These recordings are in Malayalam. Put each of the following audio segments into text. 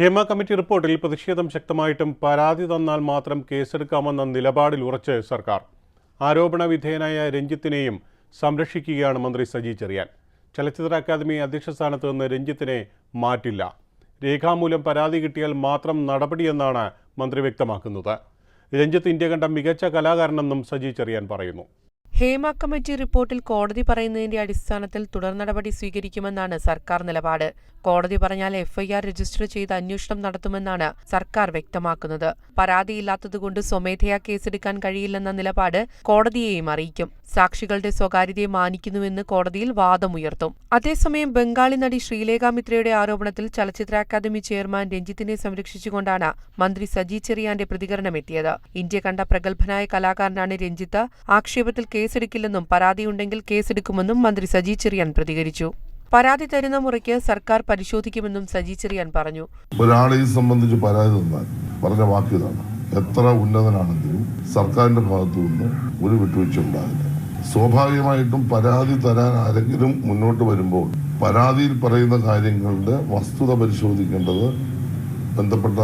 ഹേമ കമ്മിറ്റി റിപ്പോർട്ടിൽ പ്രതിഷേധം ശക്തമായിട്ടും പരാതി തന്നാൽ മാത്രം കേസെടുക്കാമെന്ന നിലപാടിൽ ഉറച്ച് സർക്കാർ. ആരോപണ വിധേയനായ രഞ്ജിത്തിനെയും സംരക്ഷിക്കുകയാണ് മന്ത്രി സജി ചെറിയാൻ. ചലച്ചിത്ര അക്കാദമി അധ്യക്ഷ സ്ഥാനത്ത് നിന്ന് രഞ്ജിത്തിനെ മാറ്റില്ല. രേഖാമൂലം പരാതി കിട്ടിയാൽ മാത്രം നടപടിയെന്നാണ് മന്ത്രി വ്യക്തമാക്കുന്നത്. രഞ്ജിത്ത് ഇന്ത്യ കണ്ട മികച്ച കലാകാരനെന്നും സജി ചെറിയാൻ പറയുന്നു. ഹേമ കമ്മിറ്റി റിപ്പോർട്ടിൽ കോടതി പറയുന്നതിന്റെ അടിസ്ഥാനത്തിൽ തുടർ നടപടി സ്വീകരിക്കുമെന്നാണ് സർക്കാർ നിലപാട്. കോടതി പറഞ്ഞാൽ എഫ്ഐആർ രജിസ്റ്റർ ചെയ്ത് അന്വേഷണം നടത്തുമെന്നാണ് സർക്കാർ വ്യക്തമാക്കുന്നത്. പരാതിയില്ലാത്തതുകൊണ്ട് സ്വമേധയാ കേസെടുക്കാൻ കഴിയില്ലെന്ന നിലപാട് കോടതിയെയും അറിയിക്കും. സാക്ഷികളുടെ സ്വകാര്യതയെ മാനിക്കുന്നുവെന്ന് കോടതിയിൽ വാദമുയർത്തും അതേസമയം ബംഗാളി നടി ശ്രീലേഖ മിത്രയുടെ ആരോപണത്തിൽ ചലച്ചിത്ര അക്കാദമി ചെയർമാൻ രഞ്ജിത്തിനെ സംരക്ഷിച്ചുകൊണ്ടാണ് മന്ത്രി സജി ചെറിയാന്റെ പ്രതികരണമെത്തിയത് ഇന്ത്യ കണ്ട പ്രഗത്ഭനായ കലാകാരനാണ് രഞ്ജിത്ത്. ആക്ഷേപത്തിൽ കേസെടുക്കില്ലെന്നും പരാതിയുണ്ടെങ്കിൽ കേസെടുക്കുമെന്നും മന്ത്രി സജി ചെറിയാൻ പ്രതികരിച്ചു. പരാതി തരുന്ന മുറയ്ക്ക് സർക്കാർ പരിശോധിക്കുമെന്നും സജി ചെറിയാൻ പറഞ്ഞു. ഒരാളെ സംബന്ധിച്ച് പരാതി തന്നാൽ പറഞ്ഞ വാക്ക് ഇതാണ് എത്ര ഉന്നതനാണെങ്കിലും സർക്കാരിന്റെ ഭാഗത്തു നിന്ന് ഒരു വിട്ടുവീഴ്ച ഉണ്ടാകില്ല. സ്വാഭാവികമായിട്ടും പരാതി തരാൻ ആരെങ്കിലും മുന്നോട്ട് വരുമ്പോൾ പരാതിയിൽ പറയുന്ന കാര്യങ്ങളുടെ വസ്തുത പരിശോധിക്കേണ്ടത് ബന്ധപ്പെട്ട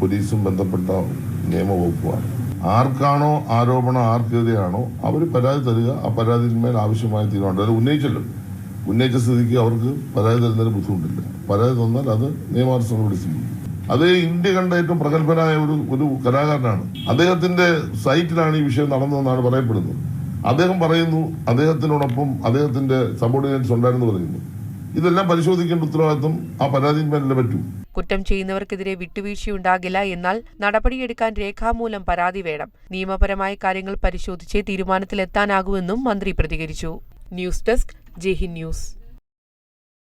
പോലീസും ബന്ധപ്പെട്ട നിയമവകുപ്പുമാണ്. ആർക്കാണോ ആരോപണം ആർക്കെതിരെയാണോ അവർ പരാതി തരിക ആ പരാതിന്മേൽ ആവശ്യമായ തീരുമാനം അത് ഉന്നയിച്ചല്ലോ. ഉന്നയിച്ച സ്ഥിതിക്ക് അവർക്ക് പരാതി തരുന്നതിന് ബുദ്ധിമുട്ടില്ല. പരാതി തന്നാൽ അത് നിയമാനുസൃതം കൂടി സ്വീകരിക്കും അതേ ഇന്ത്യ കണ്ട ഏറ്റവും പ്രഗത്ഭനായ ഒരു ഒരു കലാകാരനാണ്. അദ്ദേഹത്തിന്റെ സൈറ്റിലാണ് ഈ വിഷയം നടന്നതെന്നാണ് പറയപ്പെടുന്നത്. അദ്ദേഹം പറയുന്നു അദ്ദേഹത്തിനോടൊപ്പം അദ്ദേഹത്തിന്റെ സബോർഡിനേറ്റ്സ് ഉണ്ടായിരുന്നു പറയുന്നു. ഇതെല്ലാം പരിശോധിക്കേണ്ട ഉത്തരവാദിത്വം ആ പരാതിന്മേലല്ലേ പറ്റൂ. കുറ്റം ചെയ്യുന്നവർക്കെതിരെ വിട്ടുവീഴ്ചയുണ്ടാകില്ല എന്നാൽ നടപടിയെടുക്കാൻ രേഖാമൂലം പരാതി വേണം. നിയമപരമായ കാര്യങ്ങൾ പരിശോധിച്ചേ തീരുമാനത്തിലെത്താനാകുമെന്നും മന്ത്രി പ്രതികരിച്ചു. ന്യൂസ് ഡെസ്ക് ജെഹിൻ ന്യൂസ്.